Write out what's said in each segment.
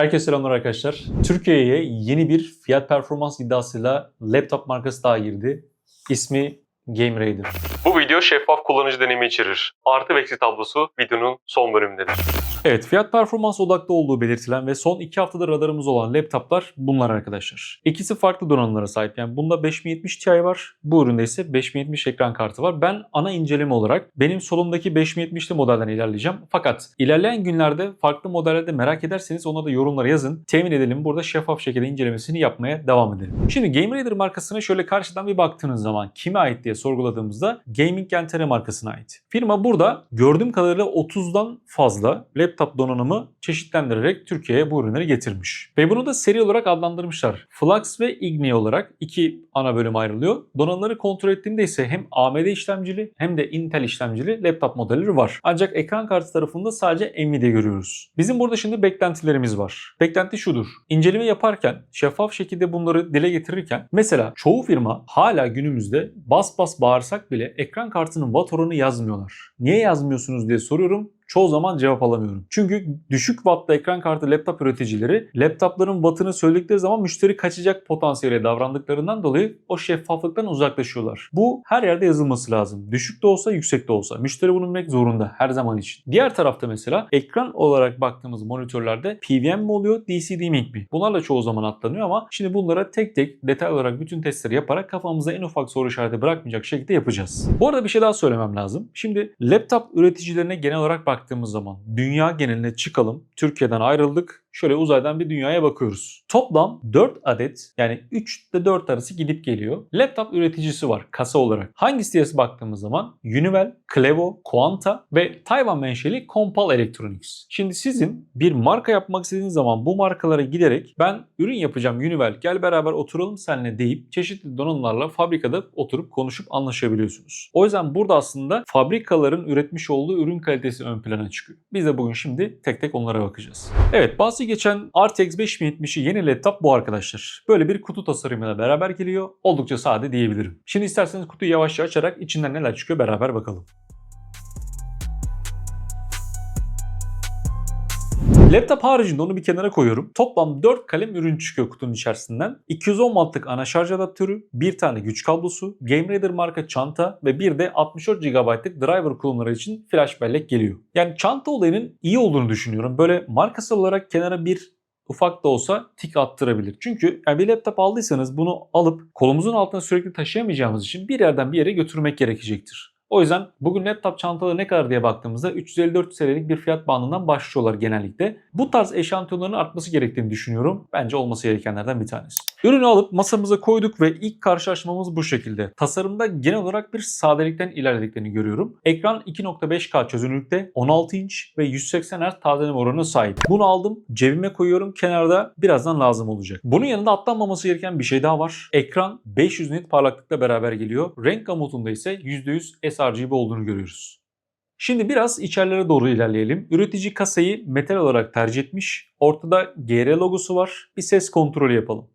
Herkese selamlar arkadaşlar. Türkiye'ye yeni bir fiyat performans iddiasıyla laptop markası daha girdi. İsmi Game Raider. Bu video şeffaf kullanıcı deneyimi içerir. Artı ve eksi tablosu videonun son bölümündedir. Evet fiyat performans odaklı olduğu belirtilen ve son 2 haftada radarımız olan laptoplar bunlar arkadaşlar. İkisi farklı donanımlara sahip. Yani bunda 5070 Ti var. Bu üründe ise 5070 ekran kartı var. Ben ana inceleme olarak benim solumdaki 5070'li modelden ilerleyeceğim. Fakat ilerleyen günlerde farklı modellerde merak ederseniz ona da yorumlara yazın. Temin edelim burada şeffaf şekilde incelemesini yapmaya devam edelim. Şimdi Game Raider markasına şöyle karşıdan bir baktığınız zaman kime ait diye sorguladığımızda Gaming Gentere markasına ait. Firma burada gördüğüm kadarıyla 30'dan fazla laptop donanımı çeşitlendirerek Türkiye'ye bu ürünleri getirmiş. Ve bunu da seri olarak adlandırmışlar. Flux ve Igni olarak iki ana bölüm ayrılıyor. Donanımları kontrol ettiğimde ise hem AMD işlemcili hem de Intel işlemcili laptop modelleri var. Ancak ekran kartı tarafında sadece Nvidia görüyoruz. Bizim burada şimdi beklentilerimiz var. Beklenti şudur. İnceleme yaparken şeffaf şekilde bunları dile getirirken mesela çoğu firma hala günümüzde bas bas bağırsak bile ekran kartının watt oranı yazmıyorlar. Niye yazmıyorsunuz diye soruyorum çoğu zaman cevap alamıyorum. Çünkü düşük wattlı ekran kartı laptop üreticileri laptopların wattını söyledikleri zaman müşteri kaçacak potansiyele davrandıklarından dolayı o şeffaflıktan uzaklaşıyorlar. Bu her yerde yazılması lazım. Düşük de olsa yüksek de olsa. Müşteri bunu bilmek zorunda her zaman için. Diğer tarafta mesela ekran olarak baktığımız monitörlerde PVM mi oluyor, DCD-Mink mi? Bunlarla çoğu zaman atlanıyor ama şimdi bunlara tek tek detay olarak bütün testleri yaparak kafamıza en ufak soru işareti bırakmayacak şekilde yapacağız. Bu arada bir şey daha söylemem lazım. Şimdi laptop üreticilerine genel olarak baktığımız zaman dünya geneline çıkalım. Türkiye'den ayrıldık. Şöyle uzaydan bir dünyaya bakıyoruz. Toplam 4 adet yani 3 ile 4 arası gidip geliyor. Laptop üreticisi var kasa olarak. Hangisi diye baktığımız zaman Univel, Clevo, Quanta ve Tayvan menşeli Compal Electronics. Şimdi sizin bir marka yapmak istediğiniz zaman bu markalara giderek ben ürün yapacağım Univel gel beraber oturalım seninle deyip çeşitli donanımlarla fabrikada oturup konuşup anlaşabiliyorsunuz. O yüzden burada aslında fabrikaların üretmiş olduğu ürün kalitesi ön plana çıkıyor. Biz de bugün şimdi tek tek onlara bakacağız. Evet bahsi geçen RTX 5070'i yeni laptop bu arkadaşlar. Böyle bir kutu tasarımıyla beraber geliyor. Oldukça sade diyebilirim. Şimdi isterseniz kutuyu yavaşça açarak içinden neler çıkıyor beraber bakalım. Laptop haricinde onu bir kenara koyuyorum. Toplam 4 kalem ürün çıkıyor kutunun içerisinden. 210 wattlık ana şarj adaptörü, bir tane güç kablosu, Game Raider marka çanta ve bir de 64 GB'lık driver kullanımları için flash bellek geliyor. Yani çanta olayının iyi olduğunu düşünüyorum. Böyle markasal olarak kenara bir ufak da olsa tik attırabilir. Çünkü yani bir laptop aldıysanız bunu alıp kolumuzun altına sürekli taşıyamayacağımız için bir yerden bir yere götürmek gerekecektir. O yüzden bugün laptop çantaları ne kadar diye baktığımızda 350-400 TL'lik bir fiyat bandından başlıyorlar genellikle. Bu tarz eşantiyonların artması gerektiğini düşünüyorum. Bence olması gerekenlerden bir tanesi. Ürünü alıp masamıza koyduk ve ilk karşılaşmamız bu şekilde. Tasarımda genel olarak bir sadelikten ilerlediklerini görüyorum. Ekran 2.5K çözünürlükte 16 inç ve 180 Hz tazeleme oranına sahip. Bunu aldım, cebime koyuyorum. Kenarda birazdan lazım olacak. Bunun yanında atlanmaması gereken bir şey daha var. Ekran 500 nit parlaklıkla beraber geliyor. Renk gamutunda ise %100 sRGB olduğunu görüyoruz. Şimdi biraz içerilere doğru ilerleyelim. Üretici kasayı metal olarak tercih etmiş. Ortada GR logosu var. Bir ses kontrolü yapalım.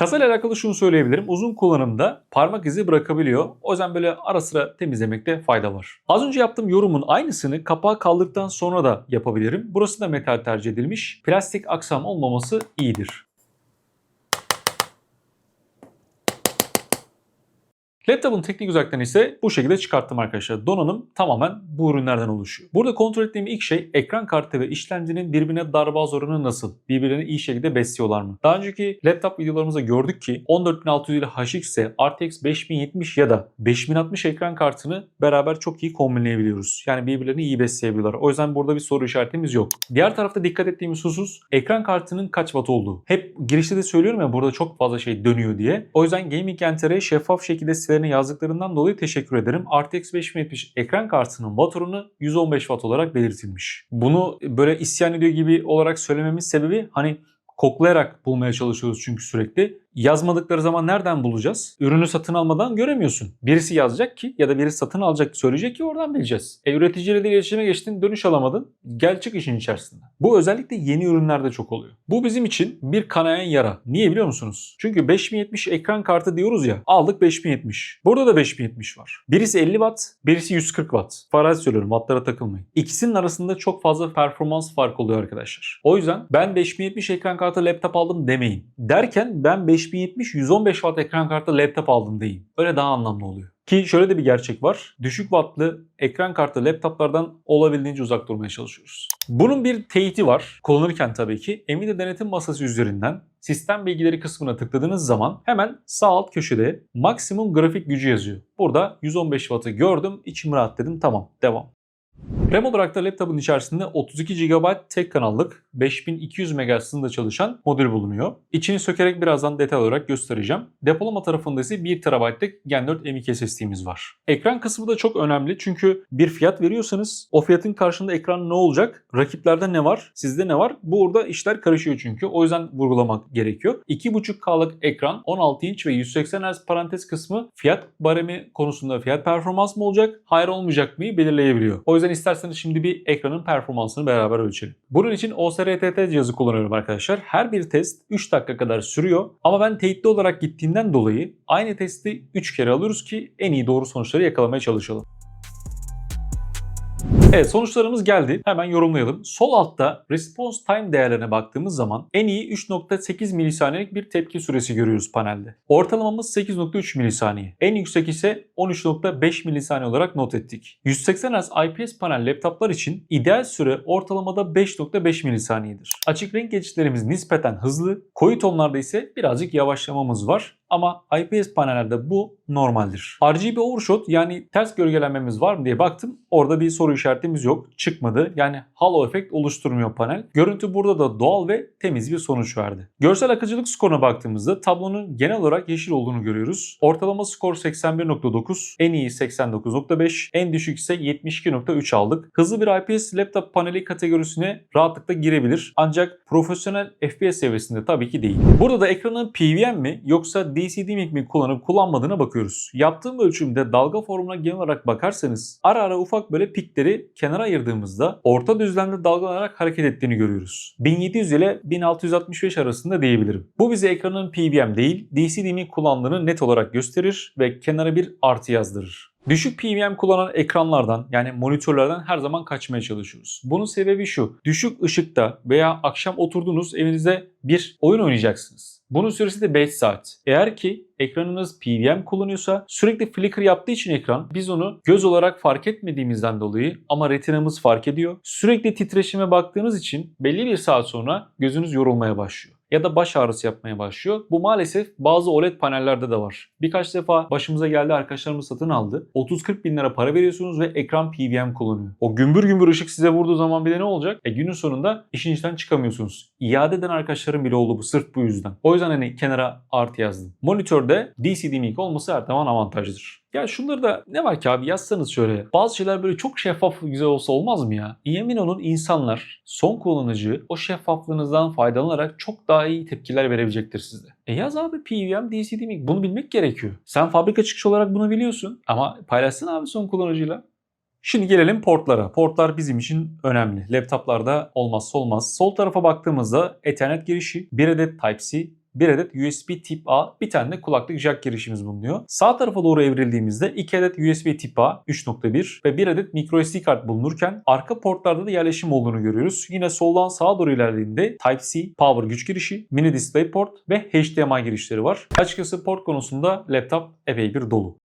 Kasayla alakalı şunu söyleyebilirim. Uzun kullanımda parmak izi bırakabiliyor. O yüzden böyle ara sıra temizlemekte fayda var. Az önce yaptığım yorumun aynısını kapağı kaldırdıktan sonra da yapabilirim. Burası da metal tercih edilmiş. Plastik aksam olmaması iyidir. Laptopun teknik uzaktan ise bu şekilde çıkarttım arkadaşlar. Donanım tamamen bu ürünlerden oluşuyor. Burada kontrol ettiğim ilk şey ekran kartı ve işlemcinin birbirine darboğaz oranı nasıl? Birbirlerini iyi şekilde besliyorlar mı? Daha önceki laptop videolarımızda gördük ki 14600 ile HX ise RTX 5070 ya da 5060 ekran kartını beraber çok iyi kombinleyebiliyoruz. Yani birbirlerini iyi besleyebiliyorlar. O yüzden burada bir soru işaretimiz yok. Diğer tarafta dikkat ettiğimiz husus ekran kartının kaç watt olduğu. Hep girişte de söylüyorum ya burada çok fazla şey dönüyor diye. O yüzden Gaming Enter'e şeffaf şekilde sitelerine yazdıklarından dolayı teşekkür ederim. RTX 5070 ekran kartının watt oranı 115 watt olarak belirtilmiş. Bunu böyle isyan ediyor gibi olarak söylememin sebebi hani koklayarak bulmaya çalışıyoruz çünkü sürekli. Yazmadıkları zaman nereden bulacağız? Ürünü satın almadan göremiyorsun. Birisi yazacak ki ya da birisi satın alacak söyleyecek ki oradan bileceğiz. E üreticiyle de iletişime geçtin dönüş alamadın. Gel çık işin içerisinde. Bu özellikle yeni ürünlerde çok oluyor. Bu bizim için bir kanayan yara. Niye biliyor musunuz? Çünkü 5070 ekran kartı diyoruz ya aldık 5070. Burada da 5070 var. Birisi 50 watt, birisi 140 watt. Farazi söylüyorum wattlara takılmayın. İkisinin arasında çok fazla performans farkı oluyor arkadaşlar. O yüzden ben 5070 ekran kartı laptop aldım demeyin. Derken ben 5070 115 watt ekran kartı laptop aldım deyin. Öyle daha anlamlı oluyor. Ki şöyle de bir gerçek var. Düşük wattlı ekran kartı laptoplardan olabildiğince uzak durmaya çalışıyoruz. Bunun bir teyiti var. Kullanırken tabii ki Nvidia denetim masası üzerinden sistem bilgileri kısmına tıkladığınız zaman hemen sağ alt köşede maksimum grafik gücü yazıyor. Burada 115 wattı gördüm, içim rahat dedim tamam devam. RAM olarak da laptopun içerisinde 32 GB tek kanallık 5200 MHz hızında çalışan modül bulunuyor. İçini sökerek birazdan detay olarak göstereceğim. Depolama tarafında ise 1 TB'lık Gen 4 M.2 SSD'miz var. Ekran kısmı da çok önemli çünkü bir fiyat veriyorsanız o fiyatın karşında ekran ne olacak? Rakiplerde ne var? Sizde ne var? Burada işler karışıyor çünkü. O yüzden vurgulamak gerekiyor. 2.5K'lık ekran 16 inç ve 180 Hz parantez kısmı fiyat baremi konusunda fiyat performans mı olacak? Hayır olmayacak mı? belirleyebiliyor. O yüzden isterseniz şimdi bir ekranın performansını beraber ölçelim. Bunun için OSRTT cihazı kullanıyorum arkadaşlar. Her bir test 3 dakika kadar sürüyor. Ama ben teyitli olarak gittiğimden dolayı aynı testi 3 kere alıyoruz ki en iyi doğru sonuçları yakalamaya çalışalım. Evet sonuçlarımız geldi. Hemen yorumlayalım. Sol altta response time değerlerine baktığımız zaman en iyi 3.8 milisaniyelik bir tepki süresi görüyoruz panelde. Ortalamamız 8.3 milisaniye. En yüksek ise 13.5 milisaniye olarak not ettik. 180 Hz IPS panel laptoplar için ideal süre ortalamada 5.5 milisaniyedir. Açık renk geçişlerimiz nispeten hızlı. Koyu tonlarda ise birazcık yavaşlamamız var. Ama IPS panellerde bu normaldir. RGB overshot yani ters gölgelenmemiz var mı diye baktım. Orada bir soru işaretimiz yok. Çıkmadı. Yani halo efekt oluşturmuyor panel. Görüntü burada da doğal ve temiz bir sonuç verdi. Görsel akıcılık skoruna baktığımızda tablonun genel olarak yeşil olduğunu görüyoruz. Ortalama skor 81.9, en iyi 89.5, en düşük ise 72.3 aldık. Hızlı bir IPS laptop paneli kategorisine rahatlıkla girebilir. Ancak profesyonel FPS seviyesinde tabii ki değil. Burada da ekranın PWM mi yoksa DCD mi kullanıp kullanmadığına bakıyoruz. Yaptığım ölçümde dalga formuna genel olarak bakarsanız ara ara ufak böyle pikleri kenara ayırdığımızda orta düzlemde dalgalanarak hareket ettiğini görüyoruz. 1700 ile 1665 arasında diyebilirim. Bu bize ekranın PWM değil DCD mi kullandığını net olarak gösterir ve kenara bir artı yazdırır. Düşük PWM kullanan ekranlardan yani monitörlerden her zaman kaçmaya çalışıyoruz. Bunun sebebi şu. Düşük ışıkta veya akşam oturdunuz evinizde bir oyun oynayacaksınız. Bunun süresi de 5 saat. Eğer ki ekranınız PWM kullanıyorsa sürekli flicker yaptığı için ekran biz onu göz olarak fark etmediğimizden dolayı ama retinamız fark ediyor. Sürekli titreşime baktığınız için belli bir saat sonra gözünüz yorulmaya başlıyor ya da baş ağrısı yapmaya başlıyor. Bu maalesef bazı OLED panellerde de var. Birkaç defa başımıza geldi arkadaşlarımız satın aldı. 30-40 bin lira para veriyorsunuz ve ekran PWM kullanıyor. O gümbür gümbür ışık size vurduğu zaman bir de ne olacak? E günün sonunda işin içinden çıkamıyorsunuz. İade eden arkadaşlarım bile oldu bu sırf bu yüzden. O yüzden hani kenara artı yazdım. Monitörde DCD-Mic olması her zaman avantajlıdır. Ya şunları da ne var ki abi yazsanız şöyle. Bazı şeyler böyle çok şeffaf güzel olsa olmaz mı ya? Yemin olun insanlar son kullanıcı o şeffaflığınızdan faydalanarak çok daha iyi tepkiler verebilecektir sizde. E yaz abi PWM, DCD mic bunu bilmek gerekiyor. Sen fabrika çıkışı olarak bunu biliyorsun ama paylaşsın abi son kullanıcıyla. Şimdi gelelim portlara. Portlar bizim için önemli. Laptoplarda olmazsa olmaz. Sol tarafa baktığımızda Ethernet girişi, bir adet Type-C, bir adet USB tip A, bir tane de kulaklık jack girişimiz bulunuyor. Sağ tarafa doğru evrildiğimizde 2 adet USB tip A 3.1 ve bir adet microSD kart bulunurken arka portlarda da yerleşim olduğunu görüyoruz. Yine soldan sağa doğru ilerlediğinde Type-C, power güç girişi, mini display port ve HDMI girişleri var. Açıkçası port konusunda laptop epey bir dolu.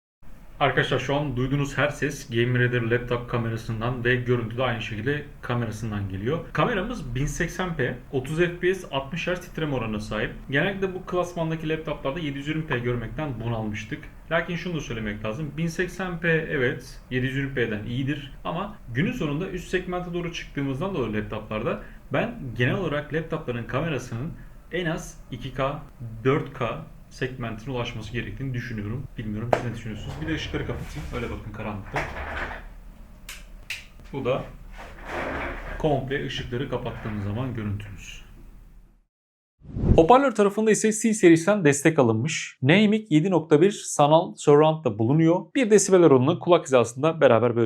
Arkadaşlar şu an duyduğunuz her ses Game Reader laptop kamerasından ve görüntü de aynı şekilde kamerasından geliyor. Kameramız 1080p, 30 fps, 60 Hz titreme oranına sahip. Genellikle bu klasmandaki laptoplarda 720p görmekten bunalmıştık. Lakin şunu da söylemek lazım. 1080p evet 720p'den iyidir ama günün sonunda üst segmente doğru çıktığımızdan dolayı laptoplarda ben genel olarak laptopların kamerasının en az 2K, 4K segmentine ulaşması gerektiğini düşünüyorum. Bilmiyorum siz ne düşünüyorsunuz? Bir de ışıkları kapatayım. Öyle bakın karanlıkta. Bu da komple ışıkları kapattığımız zaman görüntümüz. Hoparlör tarafında ise C serisinden destek alınmış. NAMIC 7.1 sanal surround da bulunuyor. 1 desibel oranını kulak hizasında beraber bir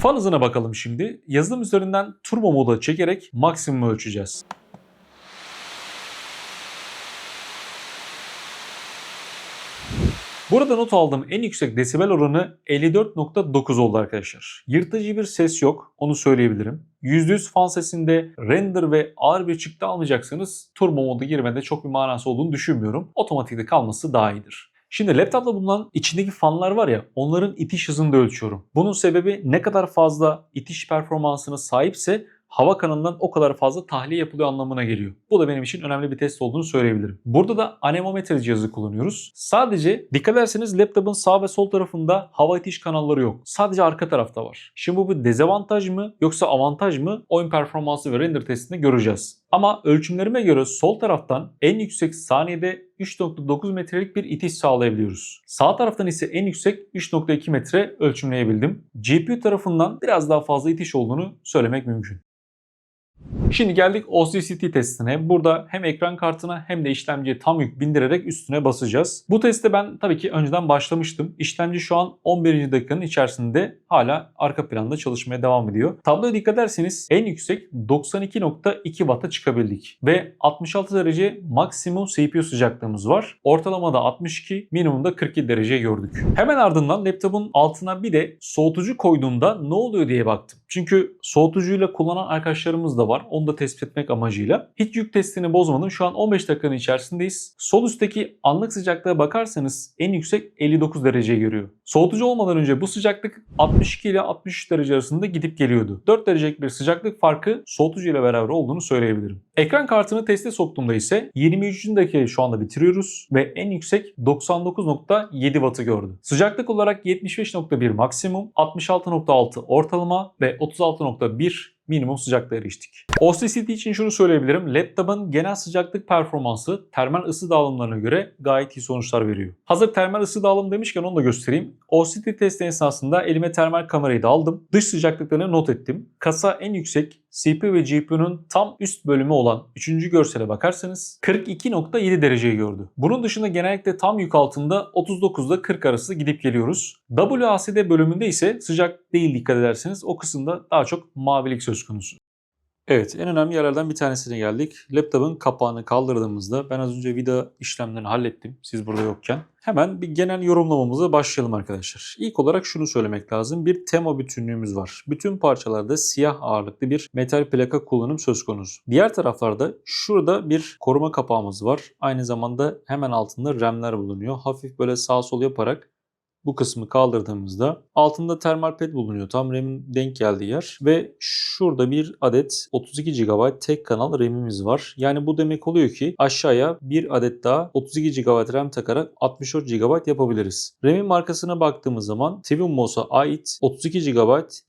Fan hızına bakalım şimdi. Yazılım üzerinden turbo moda çekerek maksimum ölçeceğiz. Burada not aldığım en yüksek desibel oranı 54.9 oldu arkadaşlar. Yırtıcı bir ses yok, onu söyleyebilirim. %100 fan sesinde render ve ağır bir çıktı almayacaksanız turbo moda girmede çok bir manası olduğunu düşünmüyorum. Otomatikte kalması daha iyidir. Şimdi laptopta bulunan içindeki fanlar var ya onların itiş hızını da ölçüyorum. Bunun sebebi ne kadar fazla itiş performansına sahipse hava kanalından o kadar fazla tahliye yapılıyor anlamına geliyor. Bu da benim için önemli bir test olduğunu söyleyebilirim. Burada da anemometre cihazı kullanıyoruz. Sadece dikkat ederseniz laptopun sağ ve sol tarafında hava itiş kanalları yok. Sadece arka tarafta var. Şimdi bu bir dezavantaj mı yoksa avantaj mı oyun performansı ve render testinde göreceğiz. Ama ölçümlerime göre sol taraftan en yüksek saniyede 3.9 metrelik bir itiş sağlayabiliyoruz. Sağ taraftan ise en yüksek 3.2 metre ölçümleyebildim. GPU tarafından biraz daha fazla itiş olduğunu söylemek mümkün. Şimdi geldik OCCT testine. Burada hem ekran kartına hem de işlemciye tam yük bindirerek üstüne basacağız. Bu testte ben tabii ki önceden başlamıştım. İşlemci şu an 11. dakikanın içerisinde hala arka planda çalışmaya devam ediyor. Tabloya dikkat ederseniz en yüksek 92.2 Watt'a çıkabildik. Ve 66 derece maksimum CPU sıcaklığımız var. Ortalamada 62, minimumda 42 derece gördük. Hemen ardından laptopun altına bir de soğutucu koyduğumda ne oluyor diye baktım. Çünkü soğutucuyla kullanan arkadaşlarımız da var. Onu da tespit etmek amacıyla. Hiç yük testini bozmadım. Şu an 15 dakikanın içerisindeyiz. Sol üstteki anlık sıcaklığa bakarsanız en yüksek 59 derece görüyor. Soğutucu olmadan önce bu sıcaklık 62 ile 63 derece arasında gidip geliyordu. 4 derecelik bir sıcaklık farkı soğutucu ile beraber olduğunu söyleyebilirim. Ekran kartını teste soktuğumda ise 23. dakikayı şu anda bitiriyoruz ve en yüksek 99.7 Watt'ı gördü. Sıcaklık olarak 75.1 maksimum, 66.6 ortalama ve 36.1 minimum sıcaklığa eriştik. OCCT için şunu söyleyebilirim. Laptop'un genel sıcaklık performansı termal ısı dağılımlarına göre gayet iyi sonuçlar veriyor. Hazır termal ısı dağılım demişken onu da göstereyim. OCCT testi esnasında elime termal kamerayı da aldım. Dış sıcaklıklarını not ettim. Kasa en yüksek CPU ve GPU'nun tam üst bölümü olan 3. görsele bakarsanız 42.7 dereceyi gördü. Bunun dışında genellikle tam yük altında 39'da 40 arası gidip geliyoruz. WASD bölümünde ise sıcak değil dikkat ederseniz o kısımda daha çok mavilik söz konusu. Evet en önemli yerlerden bir tanesine geldik. Laptopun kapağını kaldırdığımızda ben az önce vida işlemlerini hallettim siz burada yokken. Hemen bir genel yorumlamamıza başlayalım arkadaşlar. İlk olarak şunu söylemek lazım. Bir tema bütünlüğümüz var. Bütün parçalarda siyah ağırlıklı bir metal plaka kullanım söz konusu. Diğer taraflarda şurada bir koruma kapağımız var. Aynı zamanda hemen altında RAM'ler bulunuyor. Hafif böyle sağ sol yaparak bu kısmı kaldırdığımızda altında termal pad bulunuyor. Tam RAM'in denk geldiği yer ve şurada bir adet 32 GB tek kanal RAM'imiz var. Yani bu demek oluyor ki aşağıya bir adet daha 32 GB RAM takarak 64 GB yapabiliriz. RAM'in markasına baktığımız zaman Tvimos'a ait 32 GB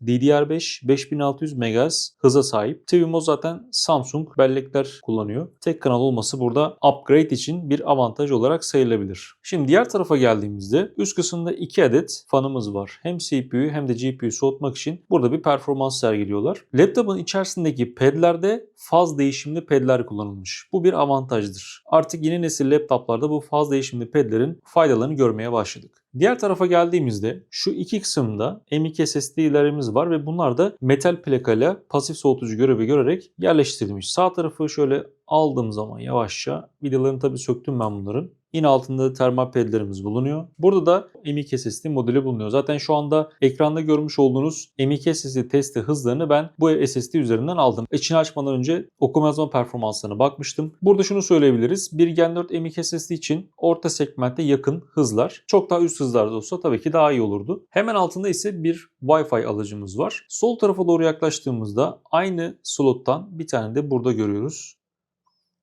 DDR5 5600 MHz hıza sahip. Tvimos zaten Samsung bellekler kullanıyor. Tek kanal olması burada upgrade için bir avantaj olarak sayılabilir. Şimdi diğer tarafa geldiğimizde üst kısımda 2 adet fanımız var. Hem CPU'yu hem de GPU'yu soğutmak için burada bir performans sergiliyorlar. Laptopun içerisindeki padlerde faz değişimli padler kullanılmış. Bu bir avantajdır. Artık yeni nesil laptoplarda bu faz değişimli padlerin faydalarını görmeye başladık. Diğer tarafa geldiğimizde şu iki kısımda M.2 SSD'lerimiz var ve bunlar da metal plakayla pasif soğutucu görevi görerek yerleştirilmiş. Sağ tarafı şöyle aldığım zaman yavaşça vidalarını tabii söktüm ben bunların. Yine altında termal pedlerimiz bulunuyor. Burada da M.2 SSD modeli bulunuyor. Zaten şu anda ekranda görmüş olduğunuz M.2 SSD testi hızlarını ben bu SSD üzerinden aldım. İçini açmadan önce okuma yazma performanslarına bakmıştım. Burada şunu söyleyebiliriz. Bir Gen 4 M.2 SSD için orta segmente yakın hızlar. Çok daha üst hızlarda olsa tabii ki daha iyi olurdu. Hemen altında ise bir Wi-Fi alıcımız var. Sol tarafa doğru yaklaştığımızda aynı slottan bir tane de burada görüyoruz.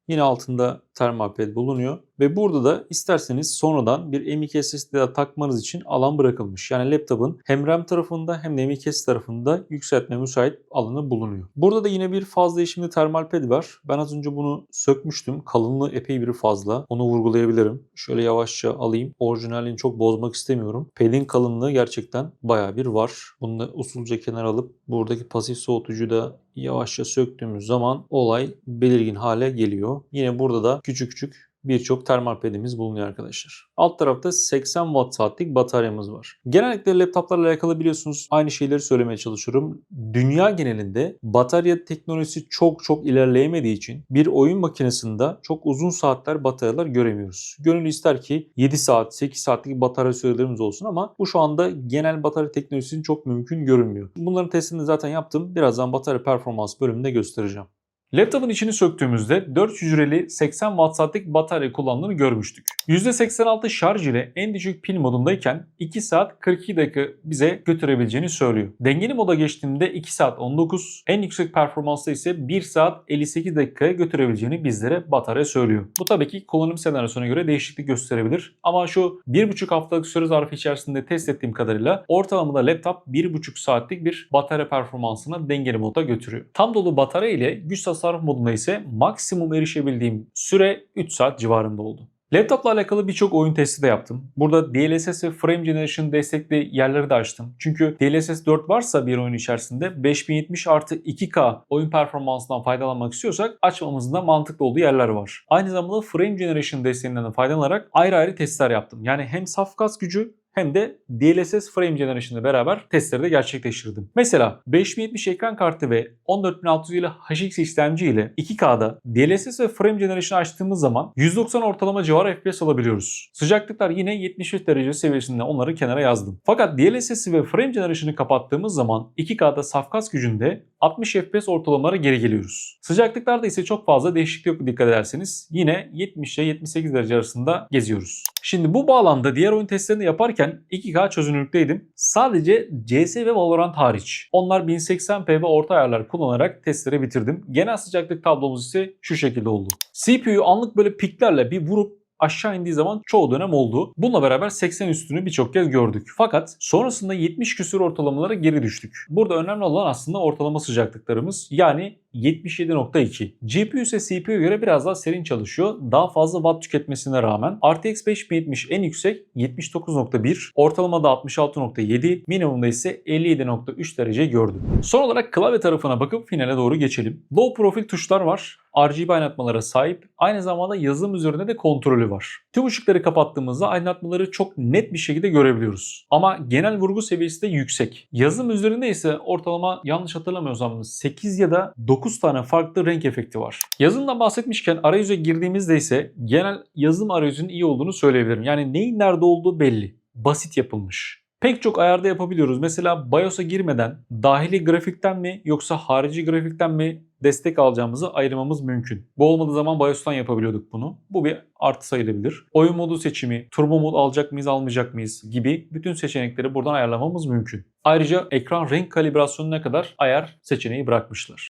Yine altında termal pad bulunuyor. Ve burada da isterseniz sonradan bir M.2 SSD takmanız için alan bırakılmış. Yani laptopun hem RAM tarafında hem de M.2 SSD tarafında yükseltme müsait alanı bulunuyor. Burada da yine bir fazla eşimli termal pad var. Ben az önce bunu sökmüştüm. Kalınlığı epey bir fazla. Onu vurgulayabilirim. Şöyle yavaşça alayım. Orijinalini çok bozmak istemiyorum. Pad'in kalınlığı gerçekten baya bir var. Bunu da usulca kenara alıp buradaki pasif soğutucuyu da yavaşça söktüğümüz zaman olay belirgin hale geliyor. Yine burada da küçük küçük birçok termal pedimiz bulunuyor arkadaşlar. Alt tarafta 80 watt saatlik bataryamız var. Genellikle laptoplarla alakalı biliyorsunuz aynı şeyleri söylemeye çalışıyorum. Dünya genelinde batarya teknolojisi çok çok ilerleyemediği için bir oyun makinesinde çok uzun saatler bataryalar göremiyoruz. Gönül ister ki 7 saat 8 saatlik batarya sürelerimiz olsun ama bu şu anda genel batarya teknolojisinin çok mümkün görünmüyor. Bunların testini zaten yaptım. Birazdan batarya performans bölümünde göstereceğim. Laptopun içini söktüğümüzde 4 hücreli 80 watt saatlik batarya kullandığını görmüştük. %86 şarj ile en düşük pil modundayken 2 saat 42 dakika bize götürebileceğini söylüyor. Dengeli moda geçtiğimde 2 saat 19, en yüksek performansta ise 1 saat 58 dakikaya götürebileceğini bizlere batarya söylüyor. Bu tabii ki kullanım senaryosuna göre değişiklik gösterebilir. Ama şu 1,5 haftalık süre zarfı içerisinde test ettiğim kadarıyla ortalamada laptop 1,5 saatlik bir batarya performansına dengeli modda götürüyor. Tam dolu batarya ile güç tasarruf modunda ise maksimum erişebildiğim süre 3 saat civarında oldu. Laptopla alakalı birçok oyun testi de yaptım. Burada DLSS ve Frame Generation destekli yerleri de açtım. Çünkü DLSS 4 varsa bir oyun içerisinde 5070 artı 2K oyun performansından faydalanmak istiyorsak açmamızın da mantıklı olduğu yerler var. Aynı zamanda Frame Generation desteğinden de faydalanarak ayrı ayrı testler yaptım. Yani hem saf kas gücü hem de DLSS Frame Generation'la beraber testleri de gerçekleştirdim. Mesela 5070 ekran kartı ve 14600 ile HX işlemci ile 2K'da DLSS ve Frame Generation açtığımız zaman 190 ortalama civarı FPS alabiliyoruz. Sıcaklıklar yine 75 derece seviyesinde onları kenara yazdım. Fakat DLSS ve Frame Generation'ı kapattığımız zaman 2K'da safkas gücünde 60 FPS ortalamalara geri geliyoruz. Sıcaklıklarda ise çok fazla değişiklik yok dikkat ederseniz. Yine 70 ile 78 derece arasında geziyoruz. Şimdi bu bağlamda diğer oyun testlerini yaparken 2K çözünürlükteydim. Sadece CS ve Valorant hariç. Onlar 1080p ve orta ayarlar kullanarak testleri bitirdim. Genel sıcaklık tablomuz ise şu şekilde oldu. CPU'yu anlık böyle piklerle bir vurup aşağı indiği zaman çoğu dönem oldu. Bununla beraber 80 üstünü birçok kez gördük. Fakat sonrasında 70 küsur ortalamalara geri düştük. Burada önemli olan aslında ortalama sıcaklıklarımız yani 77.2. GPU ise CPU'ya göre biraz daha serin çalışıyor. Daha fazla watt tüketmesine rağmen. RTX 5070 en yüksek 79.1, ortalamada 66.7, minimumda ise 57.3 derece gördüm. Son olarak klavye tarafına bakıp finale doğru geçelim. Low profil tuşlar var. RGB aydınlatmalara sahip. Aynı zamanda yazılım üzerinde de kontrolü var. Tüm ışıkları kapattığımızda aydınlatmaları çok net bir şekilde görebiliyoruz. Ama genel vurgu seviyesi de yüksek. Yazılım üzerinde ise ortalama yanlış hatırlamıyorsam 8 ya da 9 tane farklı renk efekti var. Yazılımdan bahsetmişken arayüze girdiğimizde ise genel yazılım arayüzünün iyi olduğunu söyleyebilirim. Yani neyin nerede olduğu belli. Basit yapılmış. Pek çok ayarda yapabiliyoruz. Mesela BIOS'a girmeden dahili grafikten mi yoksa harici grafikten mi destek alacağımızı ayırmamız mümkün. Bu olmadığı zaman BIOS'tan yapabiliyorduk bunu. Bu bir artı sayılabilir. Oyun modu seçimi, turbo mod alacak mıyız almayacak mıyız gibi bütün seçenekleri buradan ayarlamamız mümkün. Ayrıca ekran renk kalibrasyonuna kadar ayar seçeneği bırakmışlar.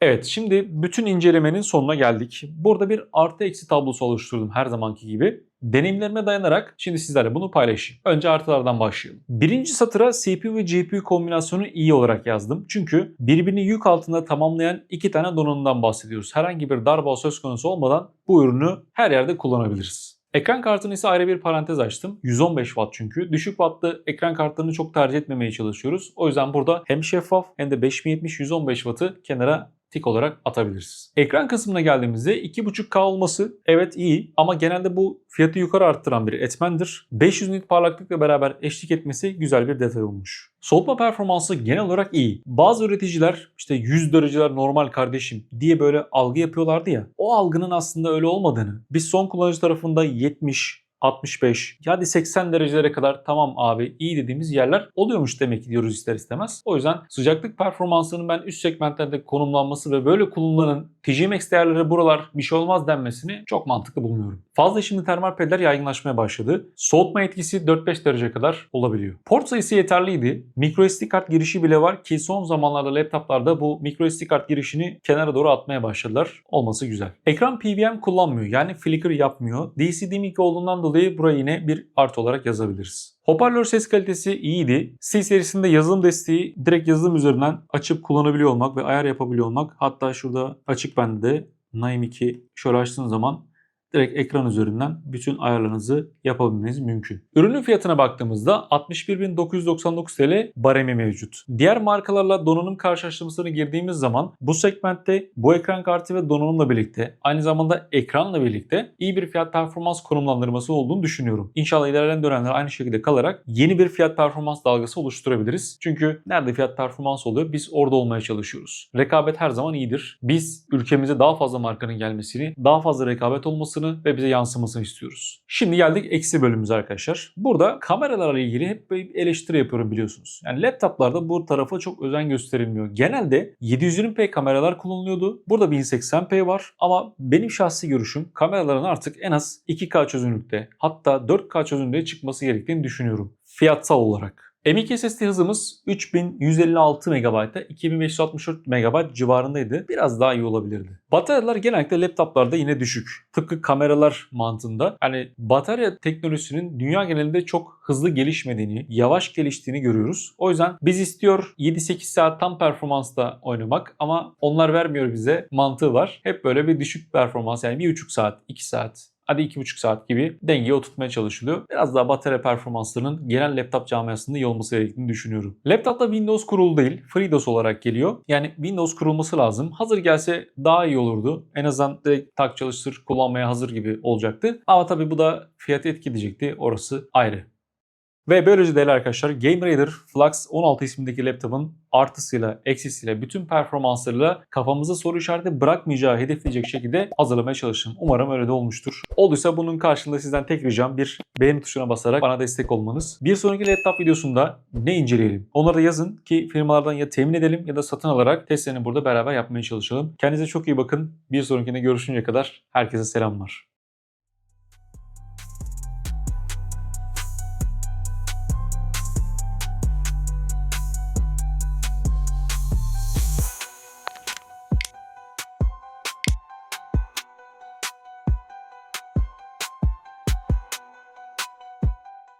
Evet şimdi bütün incelemenin sonuna geldik. Burada bir artı eksi tablosu oluşturdum her zamanki gibi. Deneyimlerime dayanarak şimdi sizlerle bunu paylaşayım. Önce artılardan başlayalım. Birinci satıra CPU ve GPU kombinasyonu iyi olarak yazdım. Çünkü birbirini yük altında tamamlayan iki tane donanımdan bahsediyoruz. Herhangi bir darbe söz konusu olmadan bu ürünü her yerde kullanabiliriz. Ekran kartını ise ayrı bir parantez açtım. 115 Watt çünkü. Düşük wattlı ekran kartlarını çok tercih etmemeye çalışıyoruz. O yüzden burada hem şeffaf hem de 5070-115 Watt'ı kenara tik olarak atabiliriz. Ekran kısmına geldiğimizde 2.5K olması evet iyi ama genelde bu fiyatı yukarı arttıran bir etmendir. 500 nit parlaklıkla beraber eşlik etmesi güzel bir detay olmuş. Soğutma performansı genel olarak iyi. Bazı üreticiler işte 100 dereceler normal kardeşim diye böyle algı yapıyorlardı ya. O algının aslında öyle olmadığını, biz son kullanıcı tarafında 70, 65, hadi 80 derecelere kadar tamam abi iyi dediğimiz yerler oluyormuş demek ki diyoruz ister istemez. O yüzden sıcaklık performansının ben üst segmentlerde konumlanması ve böyle kullanılan TGMX değerleri buralar bir şey olmaz denmesini çok mantıklı bulmuyorum. Fazla şimdi termal peller yaygınlaşmaya başladı. Soğutma etkisi 4-5 derece kadar olabiliyor. Port sayısı yeterliydi. Micro SD kart girişi bile var ki son zamanlarda laptoplarda bu micro SD kart girişini kenara doğru atmaya başladılar. Olması güzel. Ekran PWM kullanmıyor yani flicker yapmıyor. DC-DMIC olduğundan dolayı buraya yine bir artı olarak yazabiliriz. Hoparlör ses kalitesi iyiydi. C serisinde yazılım desteği direkt yazılım üzerinden açıp kullanabiliyor olmak ve ayar yapabiliyor olmak. Hatta şurada açık bende de Naim 2 şöyle açtığın zaman direkt ekran üzerinden bütün ayarlarınızı yapabilmeniz mümkün. Ürünün fiyatına baktığımızda 61.999 TL baremi mevcut. Diğer markalarla donanım karşılaştırmasına girdiğimiz zaman bu segmentte bu ekran kartı ve donanımla birlikte aynı zamanda ekranla birlikte iyi bir fiyat performans konumlandırması olduğunu düşünüyorum. İnşallah ilerleyen dönemler aynı şekilde kalarak yeni bir fiyat performans dalgası oluşturabiliriz. Çünkü nerede fiyat performans oluyor biz orada olmaya çalışıyoruz. Rekabet her zaman iyidir. Biz ülkemize daha fazla markanın gelmesini, daha fazla rekabet olmasını ve bize yansımasını istiyoruz. Şimdi geldik eksi bölümümüze arkadaşlar. Burada kameralarla ilgili hep bir eleştiri yapıyorum biliyorsunuz. Yani laptoplarda bu tarafa çok özen gösterilmiyor. Genelde 720p kameralar kullanılıyordu. Burada 1080p var ama benim şahsi görüşüm kameraların artık en az 2K çözünürlükte hatta 4K çözünürlüğe çıkması gerektiğini düşünüyorum. Fiyatsal olarak. M.2 SSD hızımız 3156 MB'da 2564 MB civarındaydı. Biraz daha iyi olabilirdi. Bataryalar genellikle laptoplarda yine düşük. Tıpkı kameralar mantığında. Yani batarya teknolojisinin dünya genelinde çok hızlı gelişmediğini, yavaş geliştiğini görüyoruz. O yüzden biz istiyor 7-8 saat tam performansta oynamak ama onlar vermiyor bize mantığı var. Hep böyle bir düşük performans yani 1,5 saat, 2 saat hadi 2,5 saat gibi dengeye oturtmaya çalışılıyor. Biraz daha batarya performanslarının genel laptop camiasında iyi olması gerektiğini düşünüyorum. Laptopta Windows kurulu değil, FreeDOS olarak geliyor. Yani Windows kurulması lazım. Hazır gelse daha iyi olurdu. En azından direkt tak çalıştır kullanmaya hazır gibi olacaktı. Ama tabii bu da fiyatı etkileyecekti. Orası ayrı. Ve böylece değerli arkadaşlar Game Raider Flux 16 ismindeki laptopun artısıyla, eksisiyle, bütün performanslarıyla kafamıza soru işareti bırakmayacağı hedefleyecek şekilde hazırlamaya çalıştım. Umarım öyle de olmuştur. Olduysa bunun karşılığında sizden tek ricam bir beğeni tuşuna basarak bana destek olmanız. Bir sonraki laptop videosunda ne inceleyelim? Onları da yazın ki firmalardan ya temin edelim ya da satın alarak testlerini burada beraber yapmaya çalışalım. Kendinize çok iyi bakın. Bir sonrakinde görüşünceye kadar herkese selamlar.